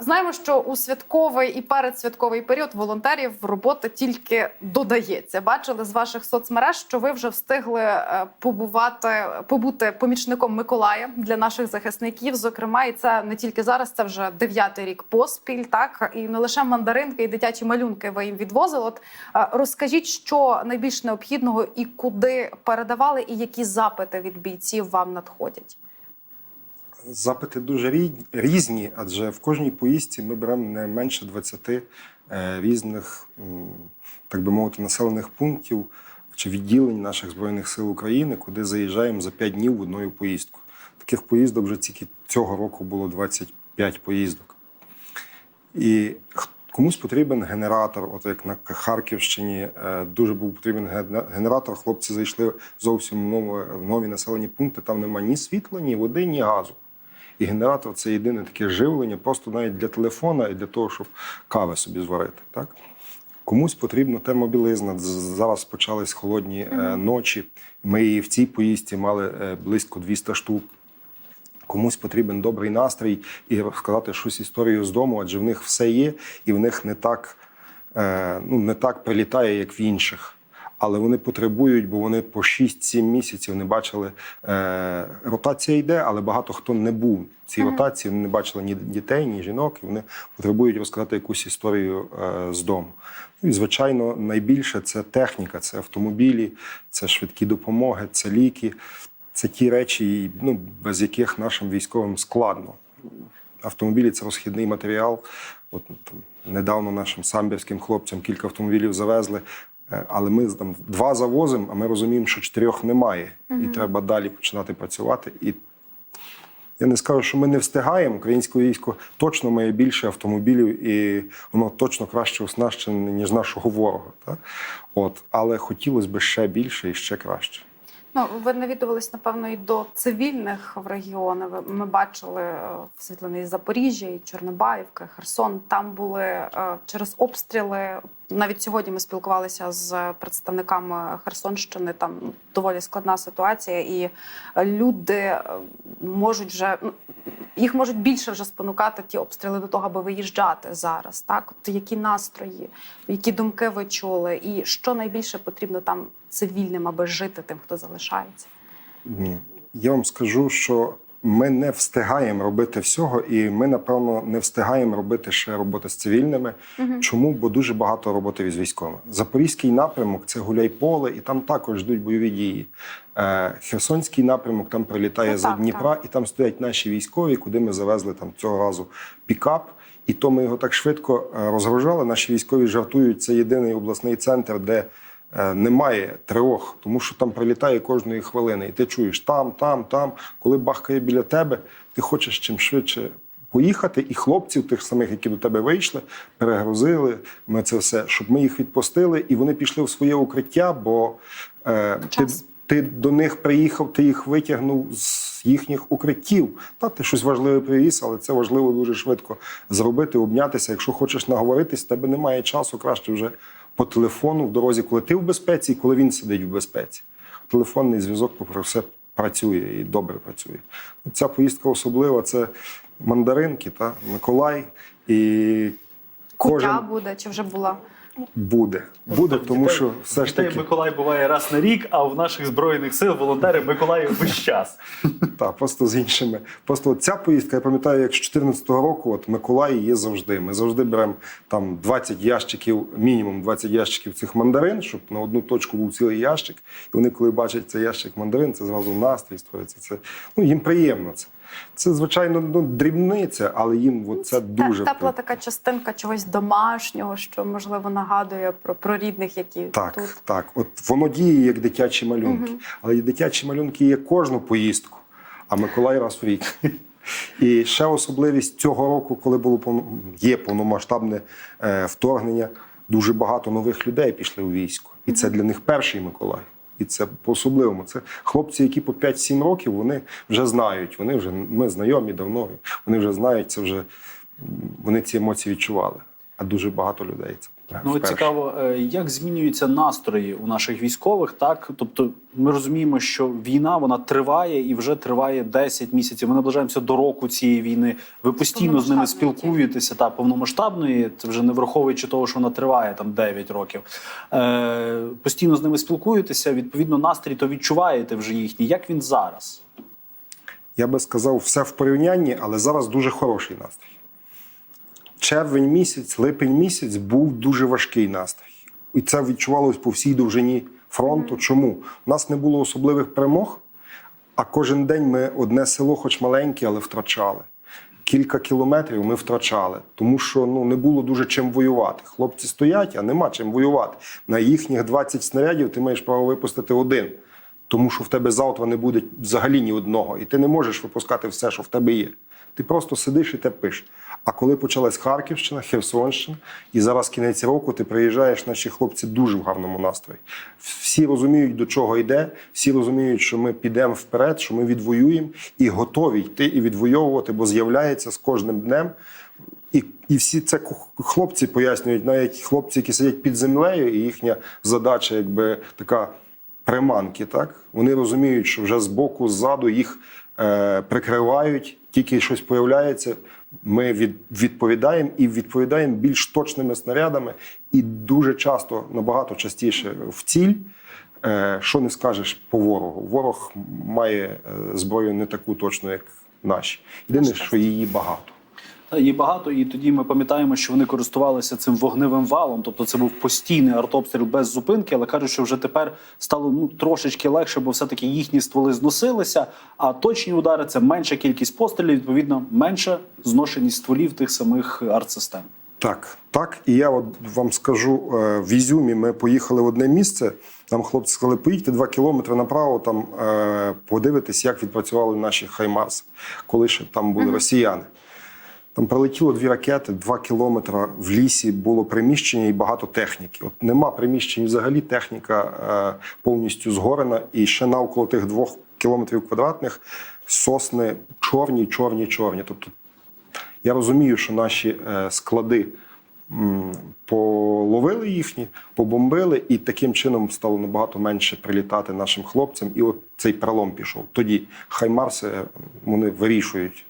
Знаємо, що у святковий і передсвятковий період волонтерів робота тільки додається. Бачили з ваших соцмереж, що ви вже встигли е, побувати побути помічником Миколая для наших захисників. Зокрема, і це не тільки зараз, це вже дев'ятий рік поспіль. Так і не лише мандаринки і дитячі малюнки ви їм відвозили. От е, розкажіть, що найбільш необхідного і куди передавали, і які запити від бійців вам надходять. Запити дуже різні, адже в кожній поїздці ми беремо не менше 20 е, різних, так би мовити, населених пунктів чи відділень наших Збройних сил України, куди заїжджаємо за 5 днів в одну поїздку. Таких поїздок вже тільки цього року було 25 поїздок. І комусь потрібен генератор, от як на Харківщині е, дуже був потрібен ген- генератор. Хлопці зайшли зовсім в нові, населені пункти. Там нема ні світла, ні води, ні газу. І генератор це єдине таке живлення, просто навіть для телефона і для того, щоб кави собі зварити. Так? Комусь потрібна термобілизна. Зараз почались холодні е, ночі. Ми її в цій поїздці мали е, близько 200 штук. Комусь потрібен добрий настрій і розказати щось історію з дому, адже в них все є, і в них не так, е, ну, не так прилітає, як в інших. Але вони потребують, бо вони по 6-7 місяців не бачили. Е, ротація йде, але багато хто не був в цій ротації, вони не бачили ні дітей, ні жінок, і вони потребують розказати якусь історію е, з дому. Ну і звичайно, найбільше це техніка, це автомобілі, це швидкі допомоги, це ліки. Це ті речі, ну, без яких нашим військовим складно. Автомобілі це розхідний матеріал. От там недавно нашим самбірським хлопцям кілька автомобілів завезли, але ми там два завозимо, а ми розуміємо, що чотирьох немає, і треба далі починати працювати. І я не скажу, що ми не встигаємо. Українське військо точно має більше автомобілів, і воно точно краще оснащене, ніж нашого ворога. Так? От, але хотілося б ще більше і ще краще. Ну, ви навідувались, напевно, і до цивільних в регіони. Ми бачили в світлини Запоріжжя, і Чорнобаївка, Херсон. Там були е, через обстріли. Навіть сьогодні ми спілкувалися з представниками Херсонщини. Там доволі складна ситуація, і е, люди е, можуть вже ну, їх можуть більше вже спонукати ті обстріли до того, аби виїжджати зараз. Так, от які настрої, які думки ви чули, і що найбільше потрібно там цивільним, аби жити тим, хто залишається. Я вам скажу, що ми не встигаємо робити всього, і ми, напевно, не встигаємо робити ще роботи з цивільними. Чому? Бо дуже багато роботи з військовими. Запорізький напрямок це гуляй-поле, і там також йдуть бойові дії. Е, Херсонський напрямок там прилітає Ну, за так, Дніпра, і там стоять наші військові, куди ми завезли там цього разу пікап. І то ми його так швидко е, розгружали. Наші військові жартують. Це єдиний обласний центр, де немає тривог, тому що там прилітає кожної хвилини, і ти чуєш там, там, там. Коли бахкає біля тебе, ти хочеш чим швидше поїхати, і хлопців, тих самих, які до тебе вийшли, перегрузили. Ми це все, щоб ми їх відпустили, і вони пішли в своє укриття, бо е, ти, ти до них приїхав, ти їх витягнув з їхніх укриттів. Та ти щось важливе привіз, але це важливо дуже швидко зробити, обнятися. Якщо хочеш наговоритись, тебе немає часу, краще вже по телефону в дорозі, коли ти в безпеці, і коли він сидить в безпеці. Телефонний зв'язок, попри все, працює і добре працює. Ця поїздка особлива це мандаринки та Миколай. І Куття кожен буде чи вже була? Буде. Буде, тому що все ж таки. Миколай буває раз на рік, а в наших збройних сил волонтери Миколаїв весь час. Так, просто з іншими. Просто от ця поїздка, я пам'ятаю, як з 2014 року, от Миколаї є завжди. Ми завжди беремо там 20 ящиків, мінімум 20 ящиків цих мандарин, щоб на одну точку був цілий ящик. І вони, коли бачать цей ящик мандарин, це зразу настрій створюється. Це ну їм приємно це. Це звичайно ну, дрібниця, але їм от це дуже Те- тепла така частинка чогось домашнього, що можливо нагадує про, про рідних, які Так, тут. так. От воно діє як дитячі малюнки. Але дитячі малюнки є кожну поїздку, а Миколай раз в рік. І ще особливість цього року, коли було є повномасштабне е, вторгнення, дуже багато нових людей пішли у військо. І це для них перший Миколай. І це по-особливому. Це хлопці, які по 5-7 років, вони вже знають. Вони вже ми знайомі давно. Вони вже знають це вже. Вони ці емоції відчували. А дуже багато людей це Ну вперше. цікаво, е, як змінюються настрої у наших військових, так тобто ми розуміємо, що війна вона триває і вже триває 10 місяців. Ми наближаємося до року цієї війни. Ви постійно з ними спілкуєтеся та повномасштабної, це вже не враховуючи того, що вона триває там 9 років. Е, постійно з ними спілкуєтеся. Відповідно, настрій то відчуваєте вже їхній. Як він зараз? Я би сказав, все в порівнянні, але зараз дуже хороший настрій. Червень місяць, липень місяць був дуже важкий настрій. І це відчувалось по всій довжині фронту. Чому? У нас не було особливих перемог, а кожен день ми одне село, хоч маленьке, але втрачали. Кілька кілометрів ми втрачали, тому що ну не було дуже чим воювати. Хлопці стоять, а нема чим воювати. На їхніх 20 снарядів ти маєш право випустити один, тому що в тебе завтра не буде взагалі ні одного, і ти не можеш випускати все, що в тебе є. Ти просто сидиш і те пишеш. А коли почалась Харківщина, Херсонщина, і зараз кінець року ти приїжджаєш, наші хлопці дуже в гарному настрої. Всі розуміють, до чого йде, всі розуміють, що ми підемо вперед, що ми відвоюємо і готові йти і відвоювати, бо з'являється з кожним днем. І, і всі це хлопці пояснюють, навіть хлопці, які сидять під землею, і їхня задача, якби така приманки, так вони розуміють, що вже збоку, ззаду їх прикривають, тільки щось появляється. Ми відповідаємо і відповідаємо більш точними снарядами, і дуже часто, набагато частіше в ціль. Е, що не скажеш по ворогу? Ворог має е, зброю не таку точну, як наші. Єдине, що її багато. Та Її багато, і тоді ми пам'ятаємо, що вони користувалися цим вогневим валом. Тобто це був постійний артобстріл без зупинки, але кажуть, що вже тепер стало ну трошечки легше, бо все-таки їхні стволи зносилися. А точні удари це менша кількість пострілів, відповідно, менша зношеність стволів тих самих артсистем. Так, так. І я от вам скажу, е, в Ізюмі ми поїхали в одне місце. Там хлопці сказали, поїдьте два кілометри направо, там е, подивитись, як відпрацювали наші хаймарси, коли ще там були росіяни. Там прилетіло дві ракети, два кілометри в лісі було приміщення і багато техніки. От нема приміщень взагалі, техніка е, повністю згорена, і ще навколо тих двох кілометрів квадратних сосни чорні, чорні, чорні. Тобто я розумію, що наші е, склади м, половили їхні, побомбили, і таким чином стало набагато менше прилітати нашим хлопцям. І от цей перелом пішов. Тоді хаймарси е, вони вирішують.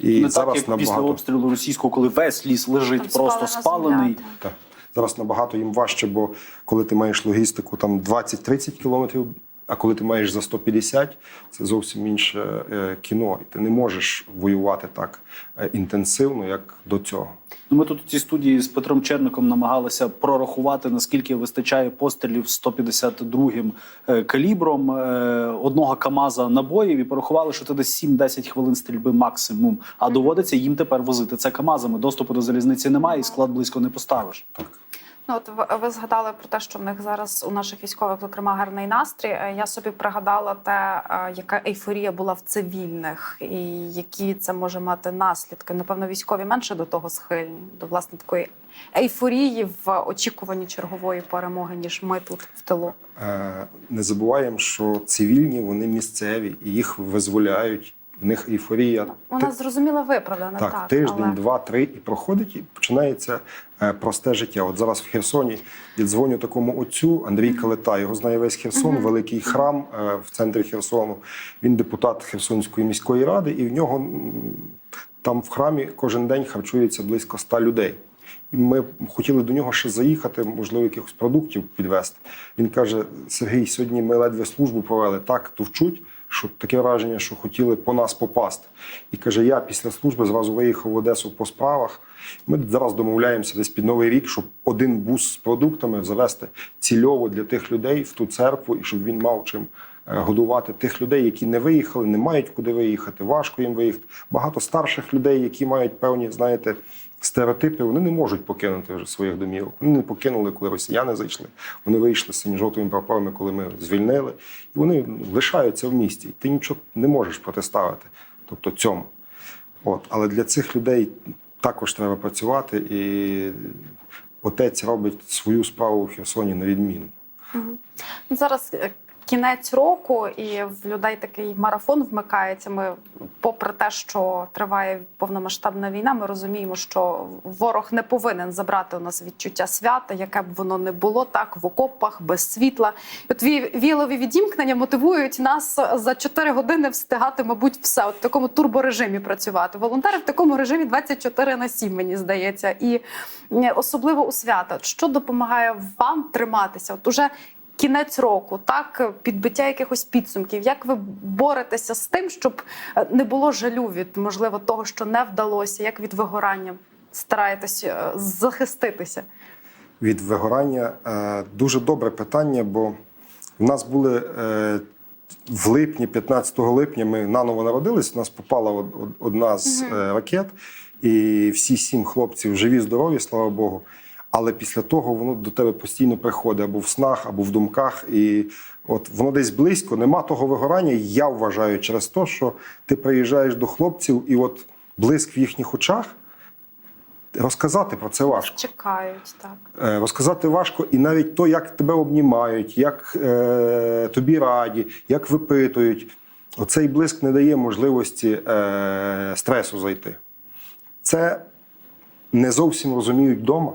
І Не зараз так, як після обстрілу російського, коли весь ліс лежить Там просто спалений. так. зараз набагато їм важче, бо коли ти маєш логістику там 20-30 кілометрів. А коли ти маєш за 150, це зовсім інше е, кіно, і ти не можеш воювати так е, інтенсивно, як до цього. Ну, Ми тут у цій студії з Петром Черником намагалися прорахувати, наскільки вистачає пострілів 152-м е, калібром одного КАМАЗа набоїв і порахували, що це десь 7-10 хвилин стрільби максимум. А доводиться їм тепер возити це КАМАЗами. Доступу до залізниці немає, і склад близько не поставиш. Так. Ну, от ви, згадали про те, що в них зараз у наших військових, зокрема, гарний настрій. Е, Я собі пригадала те, е, яка ейфорія була в цивільних, і які це може мати наслідки. Напевно, військові менше до того схильні, до власне такої ейфорії в очікуванні чергової перемоги, ніж ми тут в тилу. Е, Не забуваємо, що цивільні вони місцеві і їх визволяють. В них ейфорія. Вона зрозуміла виправдана. так, Так, тиждень, але... два, три і проходить, і починається е, просте життя. От зараз в Херсоні я дзвоню такому отцю Андрій Калита. Його знає весь Херсон, великий храм е, в центрі Херсону. Він депутат Херсонської міської ради, і в нього там в храмі кожен день харчується близько ста людей. І ми хотіли до нього ще заїхати, можливо, якихось продуктів підвезти. Він каже: Сергій, сьогодні ми ледве службу провели, так товчуть, що таке враження, що хотіли по нас попасти. І каже: я після служби зразу виїхав в Одесу по справах. Ми зараз домовляємося десь під новий рік, щоб один бус з продуктами завести цільово для тих людей в ту церкву, і щоб він мав чим е, годувати тих людей, які не виїхали, не мають куди виїхати, важко їм виїхати. Багато старших людей, які мають певні, знаєте, стереотипи, вони не можуть покинути вже своїх домівок. Вони не покинули, коли росіяни зайшли. Вони вийшли з синьо-жовтими прапорами, коли ми звільнили, і вони лишаються в місті. Ти нічого не можеш протиставити. Тобто цьому. От. Але для цих людей також треба працювати, і отець робить свою справу в Херсоні на відміну. Ну, Зараз е, кінець року, і в людей такий марафон вмикається. Ми, попри те, що триває повномасштабна війна, ми розуміємо, що ворог не повинен забрати у нас відчуття свята, яке б воно не було, так в окопах без світла. І От вілові відімкнення мотивують нас за 4 години встигати, мабуть, все от в такому турборежимі працювати. Волонтери в такому режимі 24 на 7, мені здається, і особливо у свята. Що допомагає вам триматися? От уже кінець року, так підбиття якихось підсумків. Як ви боретеся з тим, щоб е, не було жалю від можливо того, що не вдалося, як від вигорання стараєтесь е, захиститися? від вигорання. Е, Дуже добре питання, бо в нас були в липні, 15 липня, ми наново народились. У нас попала од- од- одна з е, ракет, і всі сім хлопців живі, здорові, слава Богу. Але після того воно до тебе постійно приходить або в снах, або в думках. І от воно десь близько, нема того вигорання. Я вважаю через те, що ти приїжджаєш до хлопців, і от блиск в їхніх очах. Розказати про це важко. Чекають так. Е, Розказати важко, і навіть то, як тебе обнімають, як е, тобі раді, як випитують, оцей блиск не дає можливості е, стресу зайти. Це не зовсім розуміють вдома,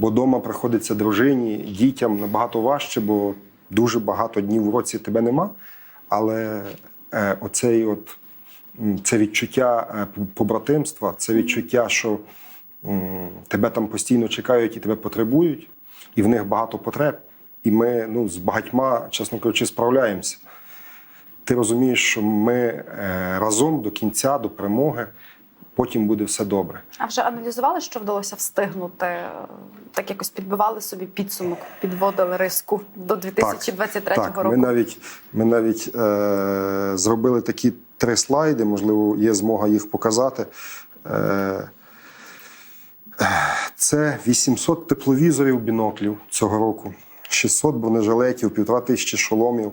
бо вдома приходиться дружині, дітям набагато важче, бо дуже багато днів в році тебе нема. Але е, оцей от, це відчуття е, побратимства, це відчуття, що м, тебе там постійно чекають і тебе потребують, і в них багато потреб. І ми ну, з багатьма, чесно кажучи, справляємося. Ти розумієш, що ми е, разом до кінця, до перемоги, потім буде все добре. А вже аналізували, що вдалося встигнути? Е, Так якось підбивали собі підсумок, підводили риску до 2023 так, року. Ми навіть, ми навіть е, зробили такі три слайди, можливо, є змога їх показати. Е, це 800 тепловізорів біноклів цього року, 600 бронежилетів, півтора тисячі шоломів,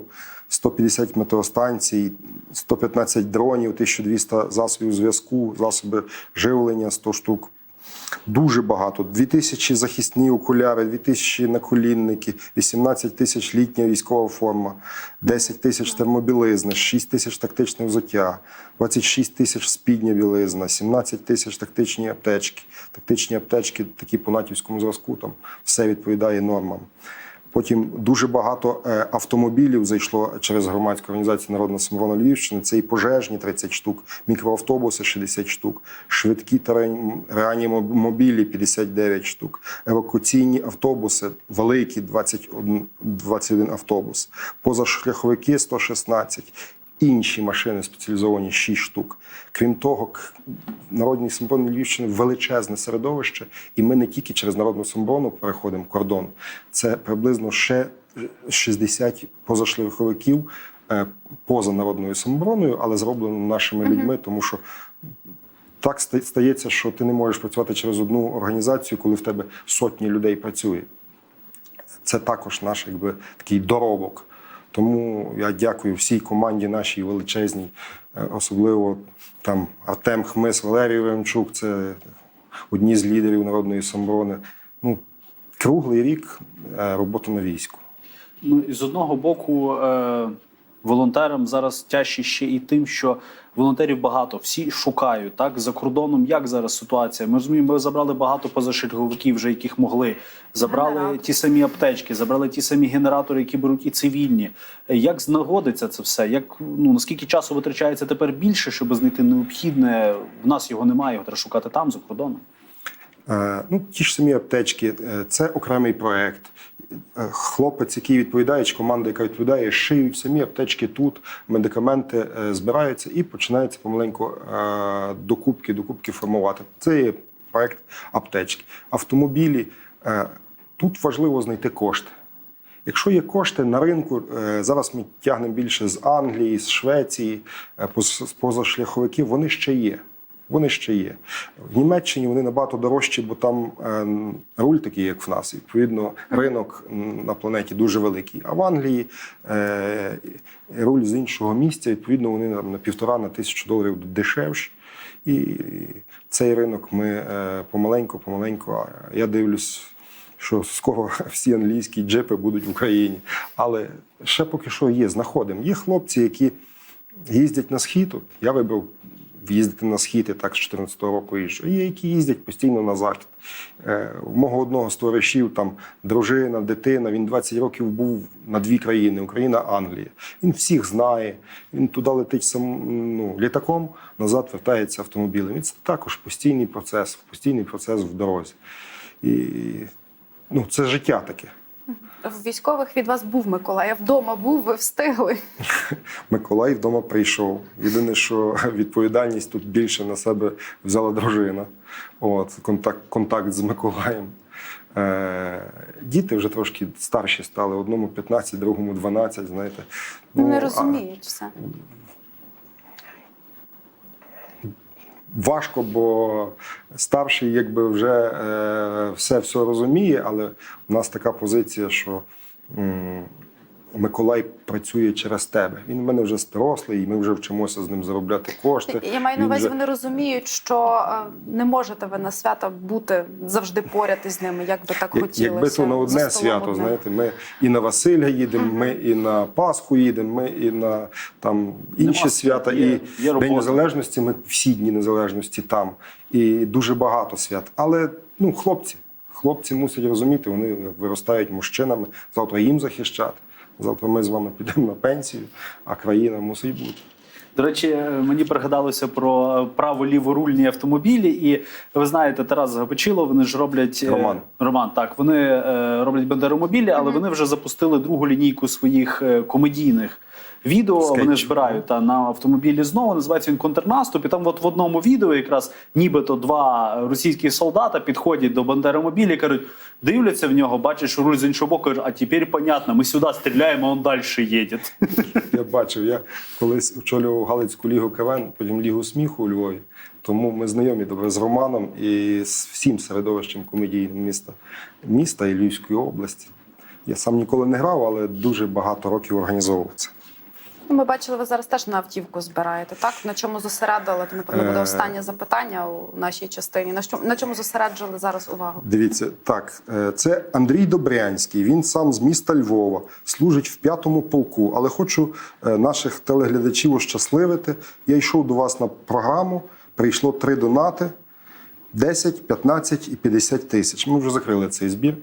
150 метеостанцій, 115 дронів, 1200 засобів зв'язку, засоби живлення 100 штук. Дуже багато. 2000 захисні окуляри, 2000 наколінники, 18 тисяч літня військова форма, 10 тисяч термобілизни, 6 тисяч тактичне взуття, 26 тисяч спідня білизна, 17 тисяч тактичні аптечки. Тактичні аптечки такі по натівському зразку, там все відповідає нормам. Потім дуже багато е, автомобілів зайшло через громадську організацію Народна самооборона Львівщини. Це і пожежні 30 штук, мікроавтобуси 60 штук, швидкі та реані- реанімобілі 59 штук, евакуаційні автобуси великі 21, 21 автобус, позашляховики 116. Інші машини спеціалізовані 6 штук. Крім того, народній самобороні Львівщини величезне середовище, і ми не тільки через народну самоборону переходимо кордон. Це приблизно ще 60 позашляховиків е, поза народною самобороною, але зроблено нашими людьми, тому що так стається, що ти не можеш працювати через одну організацію, коли в тебе сотні людей працює. Це також наш якби, такий доробок. Тому я дякую всій команді нашій величезній, е, особливо там Артем Хмис, Валерій Вемчук, це одні з лідерів народної самоборони. Ну, круглий рік роботи на війську. Ну і з одного боку, е, волонтерам зараз тяжче ще і тим, що волонтерів багато, всі шукають так за кордоном. Як зараз ситуація? Ми розуміємо, ми забрали багато позашерговиків, вже яких могли. Забрали Генератор. ті самі аптечки, забрали ті самі генератори, які беруть і цивільні. Як знагодиться це все? Як ну наскільки часу витрачається тепер більше, щоб знайти необхідне? В нас його немає, його треба шукати там за кордоном. Е, Ну, ті ж самі аптечки, е, це окремий проект. Е, Хлопець, який відповідає, чи команда, яка відповідає, шиють самі аптечки тут, медикаменти збираються і починається помаленьку докупки, докупки формувати. Це є проект аптечки. Автомобілі. Тут важливо знайти кошти. Якщо є кошти на ринку, зараз ми тягнемо більше з Англії, з Швеції, поз- позашляховиків, вони ще є. Вони ще є. В Німеччині вони набагато дорожчі, бо там е, руль такий, як в нас. Відповідно, ринок на планеті дуже великий. А в Англії е, руль з іншого місця, відповідно, вони на, півтора на тисячу доларів дешевші. І цей ринок ми е, помаленьку, помаленьку. Я дивлюсь що скоро всі англійські джипи будуть в Україні. Але ще поки що є, знаходимо. Є хлопці, які їздять на схід. От я вибрав їздити на схід, і так з 14-го року їжджу. Є, які їздять постійно на захід. Е, в мого одного з товаришів там дружина, дитина. Він 20 років був на дві країни: Україна, Англія. Він всіх знає. Він туди летить сам ну, літаком, назад вертається автомобілем. І це також постійний процес, постійний процес в дорозі. І ну, це життя таке. В військових від вас був Миколай, Я вдома був, ви встигли. Миколай вдома прийшов. Єдине, що відповідальність тут більше на себе взяла дружина. От, контакт, контакт з Миколаєм. Е, діти вже трошки старші стали, одному 15, другому 12, знаєте. Ну, не а все. Важко, бо старший якби вже е, все, все розуміє, але в нас така позиція, що Миколай працює через тебе. Він в мене вже дорослий, і ми вже вчимося з ним заробляти кошти. Я маю на увазі, вже- вони розуміють, що е, не можете ви на свята бути завжди поряд із ними, як би так Як- хотілося. Якби то на одне свято, одним. знаєте, ми і на Василя їдемо, ми і на Пасху їдемо, ми і на там інші Нема свята, є- і є. День Незалежності. Ми всі дні незалежності там, і дуже багато свят. Але ну, хлопці, хлопці мусять розуміти, вони виростають мужчинами. Завтра їм захищати. Завтра ми з вами підемо на пенсію, а країна мусить бути. До речі, мені пригадалося про право-ліворульні автомобілі, і ви знаєте, Тарас Гапочило, вони ж роблять е, Роман. Роман. Так, вони е, роблять бандеромобілі, але вони вже запустили другу лінійку своїх е, комедійних. Відео Скетч. вони збирають та на автомобілі знову. Називається він контрнаступ. І там, от в одному відео, якраз нібито два російські солдата підходять до бандеромобіля і кажуть, дивляться в нього, бачать, що руль з іншого боку, кажуть, а тепер понятно, ми сюди стріляємо, а він далі їде. Я бачив, я колись очолював Галицьку лігу КВН, потім лігу сміху у Львові. Тому ми знайомі добре з Романом і з всім середовищем комедійним міста, міста і Львівської області. Я сам ніколи не грав, але дуже багато років організовував це. Ну, Ми бачили, ви зараз теж на автівку збираєте, так? На чому зосередили? Це, напевно, буде Е. останнє запитання у нашій частині. На чому, на чому зосереджили зараз увагу? Дивіться, так, е, це Андрій Добрянський. Він сам з міста Львова, служить в п'ятому полку. Але хочу е, наших телеглядачів ощасливити. Я йшов до вас на програму, прийшло три донати: 10, 15 і 50 тисяч. Ми вже закрили цей збір.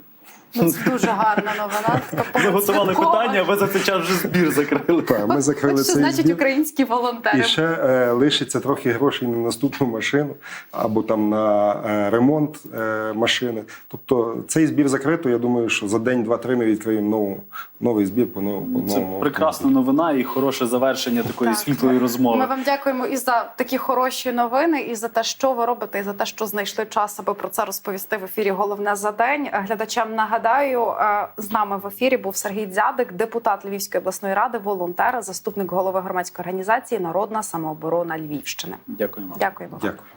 Ну, це дуже гарна новина. Ми готували питання, ви за цей час вже збір закрили. Так, ми закрили От що цей значить збір. українські волонтери? І ще е, лишиться трохи грошей на наступну машину або там на е, ремонт е, машини. Тобто цей збір закрито. Я думаю, що за день, два-три ми відкриємо нову, новий збір по новому. по Це новому прекрасна новина і хороше завершення такої Так. світлої розмови. Ми вам дякуємо і за такі хороші новини, і за те, що ви робите, і за те, що знайшли час, аби про це розповісти в ефірі. Головне за день. Глядачам нагадаю, е, з нами в ефірі був Сергій Дзядик, депутат Львівської обласної ради, волонтер, заступник голови громадської організації Народна самооборона Львівщини. Дякуємо. Дякуємо. Дякую.